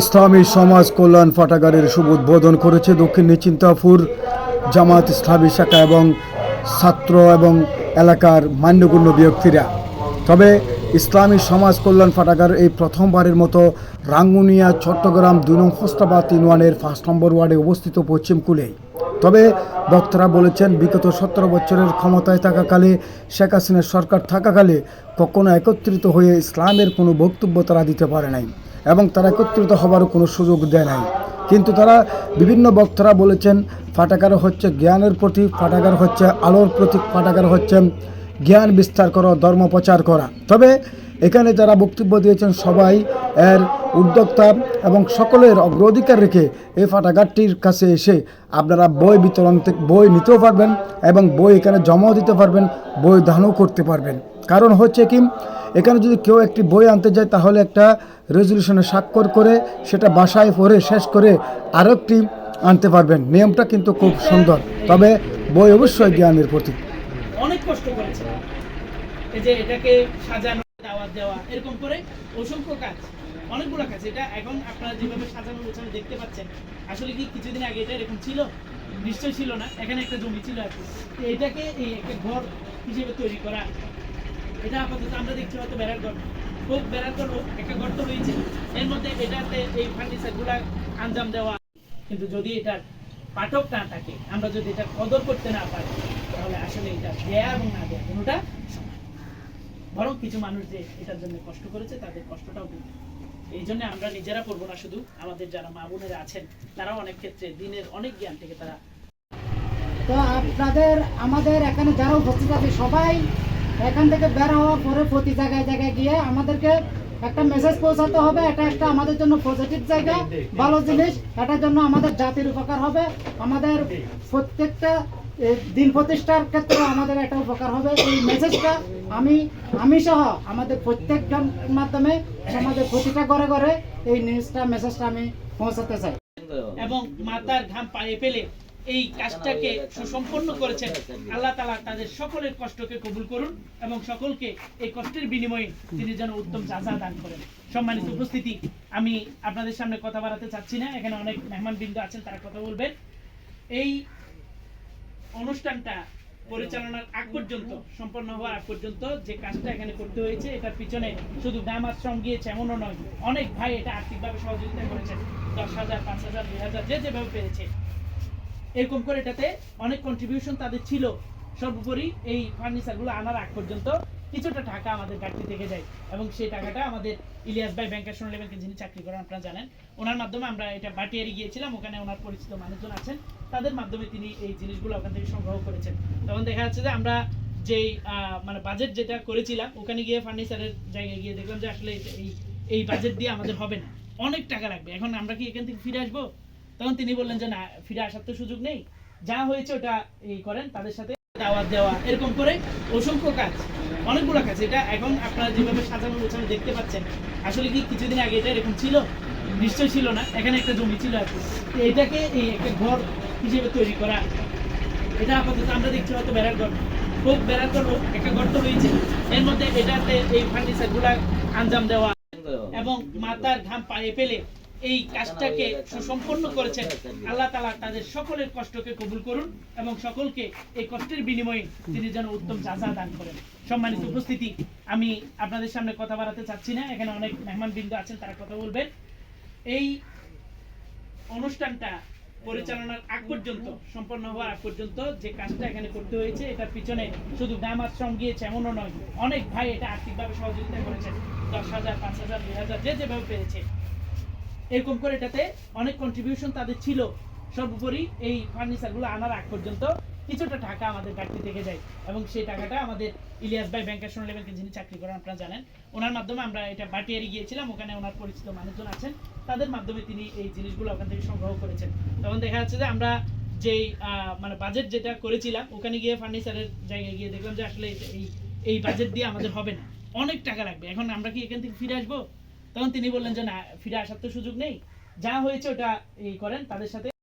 ইসলামী সমাজ কল্যাণ পাঠাগারের শুভ উদ্বোধন করেছে দক্ষিণ নিচিন্তাপুর জামাত ইসলামী শাখা এবং ছাত্র এবং এলাকার মান্যগণ্য ব্যক্তিরা। তবে ইসলামী সমাজ কল্যাণ পাঠাগার এই প্রথমবারের মতো রাঙ্গুনিয়া, চট্টগ্রাম দুই নং হোস্তাবাদ ইউনিয়নের পাঁচ নম্বর ওয়ার্ডে অবস্থিত পশ্চিম কুলেই তবে বক্তারা বলেছেন, বিগত সতেরো বছরের ক্ষমতায় থাকাকালে শেখ হাসিনার সরকার থাকাকালে কখনো একত্রিত হয়ে ইসলামের কোনো বক্তব্য তারা দিতে পারে নাই। এবং তারা একত্রিত হবারও কোনো সুযোগ দেয় নাই। কিন্তু তারা বিভিন্ন বক্তারা বলেছেন, ফাটাকার হচ্ছে জ্ঞানের প্রতীক, ফাটাকার হচ্ছে আলোর প্রতীক, ফাটাকার হচ্ছে জ্ঞান বিস্তার করা, ধর্ম প্রচার করা। তবে এখানে যারা বক্তব্য দিয়েছেন সবাই এর উদ্যোক্তা এবং সকলের অগ্রাধিকার রেখে এই ফাটাঘাটটির কাছে এসে আপনারা বই বিতরণ বই নিতেও পারবেন এবং বই এখানে জমাও দিতে পারবেন, বই দানও করতে পারবেন। কারণ হচ্ছে কি এখানে যদি কেউ একটি বই আনতে যায়, তাহলে একটা রেজলিউশনে স্বাক্ষর করে সেটা বাসায় পড়ে, শেষ করে আরও একটি আনতে পারবেন। নিয়মটা কিন্তু খুব সুন্দর। তবে বই অবশ্যই জ্ঞানের প্রতীক। অনেক কষ্ট করেছে এই যে এটাকে সাজানো, দাওয়াত দেওয়া, এরকম করে অসংখ্য কাজ, অনেকগুলো কাজ। এটা এখন আপনারা যেভাবে সাজানো গোছানো দেখতে পাচ্ছেন, আসলে কি কিছুদিন আগে এটা এরকম ছিল? নিশ্চয় ছিল না। এখানে একটা জমি ছিল আর এটাকে এই একটা ঘর হিসেবে তৈরি করা এটা আপাতত আমরা দেখছি হয়তো বেড়ার খুব বেড়ার একটা গর্ত হয়েছে এর মধ্যে এটাতে এই আঞ্জাম দেওয়া কিন্তু যদি এটা পাঠক না থাকে, আমরা যদি এটা কদর করতে না পারি, তাহলে আসলে এটা দেয়া এবং না দেয়া কোনোটা। বরং কিছু মানুষ যে এটার জন্য কষ্ট করেছে, তাদের কষ্টটাও কিন্তু এই জন্য আমরা নিজেরা করব না শুধু, আমাদের যারা মা বোনেরা আছেন, তারাও অনেক ক্ষেত্রে দিনের অনেক জ্ঞান থেকে তারা তো আপনাদের, আমাদের এখানে যারা উপস্থিত আছে, সবাই এখান থেকে বের হওয়ার পরে প্রতি জায়গায় জায়গায় গিয়ে আমাদেরকে একটা মেসেজ পৌঁছাতে হবে। এটা একটা আমাদের জন্য পজিটিভ জায়গা, ভালো জিনিস। এটার জন্য আমাদের জাতির উপকার হবে। আমাদের প্রত্যেকটা দিন প্রতিষ্ঠার ক্ষেত্রে আমাদের একটা উপকার হবে। এই মেসেজটা আমি আমি সহ আমাদের প্রত্যেকজন মাধ্যমে সমাজের প্রতিটা ঘরে ঘরে এই নিউজটা মেসেজটা আমি পৌঁছাতে চাই। এবং মাতার ঘাম পায়ে ফেলে এই কাজটাকে সুসম্পন্ন করেছেন। আল্লাহ তালা তাদের সকলের কষ্টকে কবুল করুন এবং সকলকে এই কষ্টের বিনিময়ে তিনি যেন উত্তম যাজা দান করেন। সম্মানিত উপস্থিতি, আমি আপনাদের সামনে কথা বাড়াতে চাচ্ছি না। এখানে অনেক মেহমান বিন্দু আছেন, তারা কথা বলবেন। এই অনুষ্ঠানটা পরিচালনার আগ পর্যন্ত, সম্পন্ন হওয়ার আগ পর্যন্ত যে কাজটা এখানে করতে হয়েছে, এটার পিছনে শুধু গ্রাম আশ্রম গিয়েছে এমনও নয়, অনেক ভাই এটা আর্থিকভাবে সহযোগিতা করেছেন। দশ হাজার, পাঁচ হাজার, দুই হাজার, যে যেভাবে পেরেছে। এরকম করে এটাতে অনেক কন্ট্রিবিউশন তাদের ছিল। সর্বোপরি এই ফার্নিচারগুলো আনার আগ পর্যন্ত কিছুটা টাকা আমাদের ঘাটতি থেকে যায় এবং সেই টাকাটা আমাদের ইলিয়াস ভাই ব্যাংকের সোনালী ব্যাংকে যিনি চাকরি করেন, আপনারা জানেন, ওনার মাধ্যমে আমরা এটা বাটিয়ারি গিয়েছিলাম। ওখানে ওনার পরিচিত মানুষজন আছেন, তাদের মাধ্যমে তিনি এই জিনিসগুলো ওখান থেকে সংগ্রহ করেছেন। তখন দেখা যাচ্ছে যে আমরা যেই মানে বাজেট যেটা করেছিলাম, ওখানে গিয়ে ফার্নিচারের জায়গায় গিয়ে দেখলাম যে আসলে এই এই বাজেট দিয়ে আমাদের হবে না। অনেক টাকা লাগবে। এখন আমরা কি এখান থেকে ফিরে আসব? তখন তিনি বললেন যে না ফিরে আসার তো সুযোগ নেই। যা হয়েছে ওটা এই করেন তাদের সাথে দাওয়াত দেওয়া। এরকম করে অসংখ্য কাজ অনেকগুলো কাজ। এটা এখন আপনারা যেভাবে সাজানো গোছানো দেখতে পাচ্ছেন আসলে কি কিছুদিন আগে এটা এরকম ছিল? নিশ্চয় ছিল না। এখানে একটা জমি ছিল আর এটাকে এই একটা ঘর হিসেবে তৈরি করা। এটা আপাতত আমরা দেখছি হয়তো বেড়ার ঘর। খুব বেড়ার ঘর একটা গর্ত হয়েছে। এর মধ্যে এটাতে এই ফার্নিচারগুলা আঞ্জাম দেওয়া। এবং মাতার ঘাম পায়ে ফেলে এই কাজটাকে সুসম্পন্ন করেছেন। আল্লাহ তালা তাদের সকলের কষ্টকে কবুল করুন এবং সকলকে এই কষ্টের বিনিময়ে তিনি যেন উত্তম যাজা দান করেন। সম্মানিত উপস্থিতি, আমি আপনাদের সামনে কথা বাড়াতে চাচ্ছি না। এখানে অনেক মেহমান বিন্দু আছেন, তারা কথা বলবেন। এই অনুষ্ঠানটা পরিচালনার আগ পর্যন্ত, সম্পন্ন হওয়ার আগ পর্যন্ত যে কাজটা এখানে করতে হয়েছে, এটার পিছনে শুধু গ্রাম আশ্রম গিয়েছে এমনও নয়, অনেক ভাই এটা আর্থিকভাবে সহযোগিতা করেছেন। দশ হাজার, পাঁচ হাজার, দুই হাজার, যে যেভাবে পেরেছে। এরকম করে এটাতে অনেক কন্ট্রিবিউশন তাদের ছিল। সর্বোপরি এই ফার্নিচারগুলো আনার আগ পর্যন্ত কিছুটা টাকা আমাদের ঘাটতি থেকে যায় এবং সেই টাকাটা আমাদের ইলিয়াস ভাই ব্যাংকের সোনালী ব্যাংকে যিনি চাকরি করেন, আপনারা জানেন, ওনার মাধ্যমে আমরা এটা বাটিয়ারি গিয়েছিলাম। ওখানে ওনার পরিচিত মানুষজন আছেন। তাদের মাধ্যমে তিনি এই জিনিসগুলো ওখান থেকে সংগ্রহ করেছেন। তখন দেখা যাচ্ছে যে আমরা যেই মানে বাজেট যেটা করেছিলাম, ওখানে গিয়ে ফার্নিচারের জায়গায় গিয়ে দেখলাম যে আসলে এই এই বাজেট দিয়ে আমাদের হবে না। অনেক টাকা লাগবে। এখন আমরা কি এখান থেকে ফিরে আসব? তখন তিনি বললেন যে না, ফিরে আসার তো সুযোগ নেই। যা হয়েছে ওটা ই করেন, তাদের সাথে